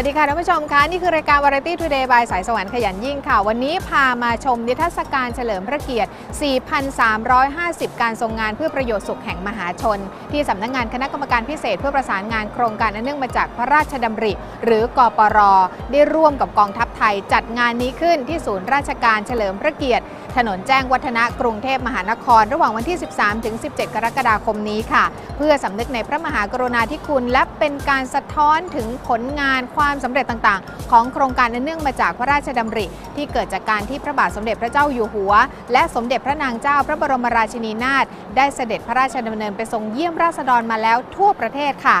สวัสดีค่ะท่านผู้ชมคะนี่คือรายการ Variety Today by สายสวรรค์ขยันยิ่งค่ะ วันนี้พามาชมนิทรรศการเฉลิมพระเกียรติ 4,350 การทรงงานเพื่อประโยชน์สุขแห่งมหาชน ที่สำนักงานคณะกรรมการพิเศษเพื่อประสานงานโครงการอันเนื่องมาจากพระราชดำริ หรือกปร ได้ร่วมกับกองทัพไทยจัดงานนี้ขึ้นที่ศูนย์ราชการเฉลิมพระเกียรติ ถนนแจ้งวัฒนะกรุงเทพมหานคร ระหว่างวันที่ 13ถึง17 กรกฎาคมนี้ค่ะ เพื่อสำนึกในพระมหากรุณาธิคุณและเป็นการสะท้อนถึงผลงานความความสำเร็จต่างๆ ของโครงการเนื่องมาจากพระราชดำริ ที่เกิดจากการที่พระบาทสมเด็จพระเจ้าอยู่หัว และสมเด็จพระนางเจ้าพระบรมราชินีนาถได้เสด็จพระราชดำเนินไปทรงเยี่ยมราษฎรมาแล้วทั่วประเทศค่ะ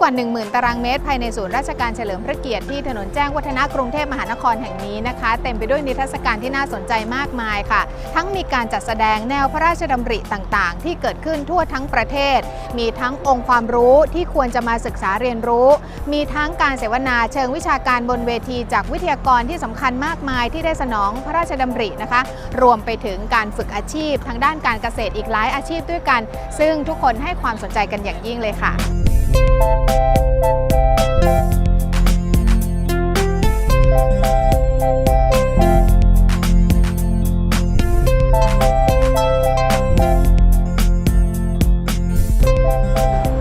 กว่า 10,000 ตารางเมตร ภายในศูนย์ราชการเฉลิมพระเกียรติที่ถนนแจ้งวัฒนะกรุงเทพมหานครแห่งนี้นะคะ เต็มไปด้วยนิทรรศการที่น่าสนใจมากมายค่ะ ทั้งมีการจัดแสดงแนวพระราชดำริต่างๆ ที่เกิดขึ้นทั่วทั้งประเทศ มีทั้งองค์ความรู้ที่ควรจะมาศึกษาเรียนรู้ มีทั้งการเสวนาเชิงวิชาการบนเวที จากวิทยากรที่สำคัญมากมายที่ได้สนองพระราชดำรินะคะ รวมไปถึงการฝึกอาชีพ ทางด้านการเกษตรอีกหลายอาชีพด้วยกัน ซึ่งทุกคนให้ความสนใจกันอย่างยิ่งเลยค่ะ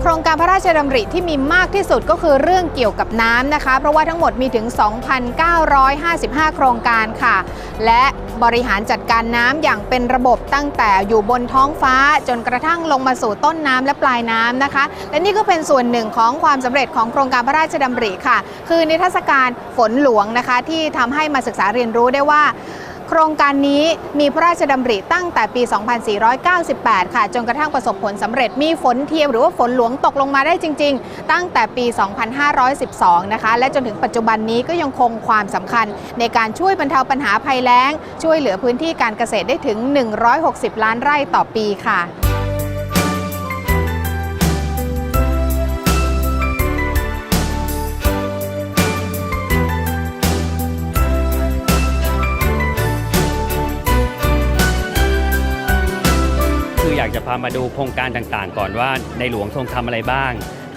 ครงการพระราชดำริที่มีมากที่สุดก็คือเรื่องเกี่ยวกับน้ำนะคะ เพราะว่าทั้งหมดมีถึง 2,955 โครงการค่ะ และ บริหารจัดการน้ำอย่างเป็นระบบตั้งแต่อยู่บนท้องฟ้าจนกระทั่งลงมาสู่ต้นน้ำและปลายน้ำนะคะ และนี่ก็เป็นส่วนหนึ่งของความสำเร็จของโครงการพระราชดำริค่ะ คือนิทรรศการฝนหลวงนะคะที่ทำให้มาศึกษาเรียนรู้ได้ว่า โครงการนี้มีพระราชดำริตั้งแต่ปี 2498 ค่ะ จนกระทั่งประสบผลสำเร็จมีฝนเทียมหรือว่าฝนหลวงตกลงมาได้จริง ๆ ตั้งแต่ปี 2512 นะคะ และจนถึงปัจจุบันนี้ก็ยังคงความสำคัญ ในการช่วยบรรเทาปัญหาภัยแล้ง ช่วยเหลือพื้นที่การเกษตรได้ถึง 160 ล้านไร่ต่อปีค่ะากจะพามาดูโครงการต่างๆ ก่อนว่าในหลวงทรงทำอะไรบ้าง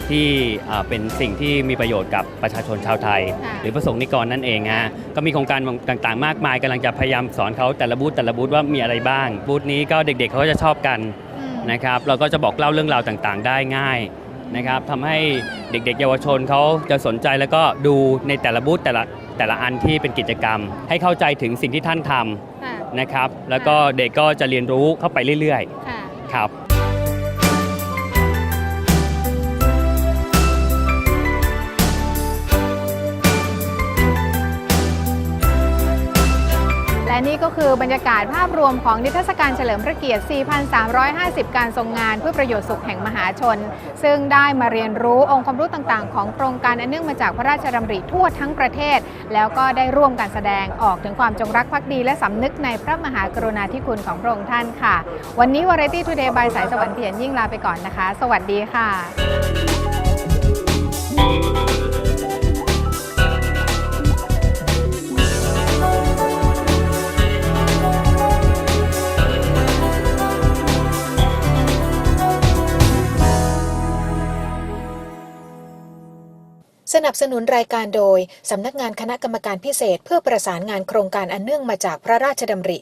ที่อ่าเป็นสิ่งที่มีประโยชน์กับประชาชนชาวไทยค่ะหรือประสงค์นิกรนั่นเองฮะก็มีโครงการต่างๆ มากมายกำลังจะพยายามสอนเขาแต่ละบูธแต่ละบูธว่ามีอะไรบ้างบูธนี้ก็เด็กๆเขาก็จะชอบกันนะครับเราก็จะบอกเล่าเรื่องราวต่างๆ ได้ง่ายนะครับทำให้เด็กๆ เยาวชนเขาจะสนใจแล้วก็ดูในแต่ละบูธแต่ละแต่ละอันที่เป็นกิจกรรม ให้เข้าใจถึงสิ่งที่ท่านทำนะครับ แล้วก็เด็กก็จะเรียนรู้เข้าไปเรื่อยๆ ครับ และนี่ก็คือบรรยากาศภาพรวมของนิทรรศการเฉลิมพระเกียรติ 4,350 การทรงงานเพื่อประโยชน์สุขแห่งมหาชน ซึ่งได้มาเรียนรู้องค์ความรู้ต่างๆ ของโครงการอันเนื่องมาจากพระราชดำริทั่วทั้งประเทศ แล้วก็ได้ร่วมการแสดงออกถึงความจงรักภักดี และสำนึกในพระมหากรุณาธิคุณของพระองค์ท่านค่ะ วันนี้ Variety Today by สายสวรรค์เพียรยิ่งลาไปก่อนนะคะ สวัสดีค่ะ สนับสนุนรายการโดย สำนักงานคณะกรรมการพิเศษ เพื่อประสานงานโครงการอันเนื่องมาจากพระราชดำริ